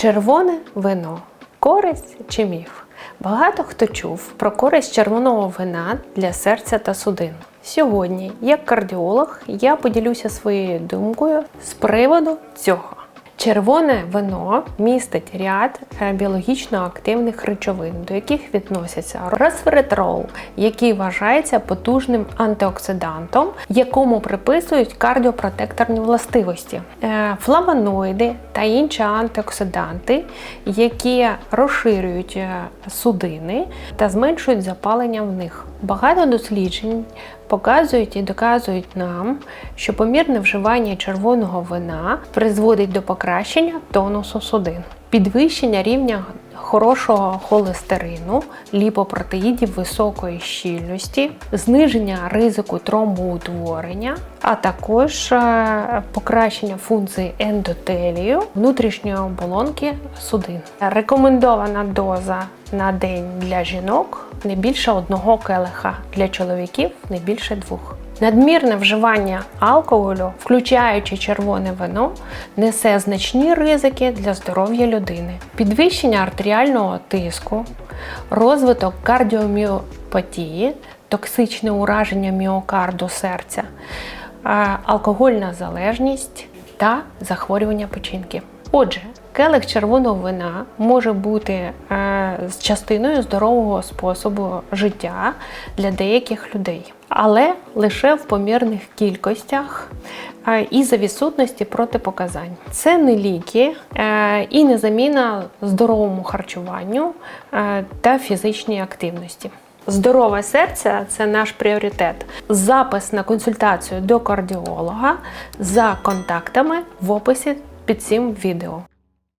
Червоне вино користь чи міф? Багато хто чув про користь червоного вина для серця та судин. Сьогодні, як кардіолог, я поділюся своєю думкою з приводу цього. Червоне вино містить ряд е, біологічно активних речовин, до яких відносяться ресвератрол, який вважається потужним антиоксидантом, якому приписують кардіопротекторні властивості, е, флавоноїди та інші антиоксиданти, які розширюють е, судини та зменшують запалення в них. Багато досліджень показують і доказують нам, що помірне вживання червоного вина призводить до покращення тонусу судин, підвищення рівня хорошого холестерину, ліпопротеїдів високої щільності, зниження ризику тромбоутворення, а також е, покращення функції ендотелію внутрішньої оболонки судин. Рекомендована доза на день для жінок не більше одного келиха, для чоловіків не більше двох. Надмірне вживання алкоголю, включаючи червоне вино, несе значні ризики для здоров'я людини, підвищення артеріального тиску, розвиток кардіоміопатії, токсичне ураження міокарду серця, е, алкогольна залежність та захворювання печінки. Отже, келих червоного вина може бути е, частиною здорового способу життя для деяких людей, але лише в помірних кількостях е, і за відсутності протипоказань. Це не ліки е, і не заміна здоровому харчуванню та фізичній активності. Здорове серце це наш пріоритет. Запис на консультацію до кардіолога за контактами в описі під цим відео.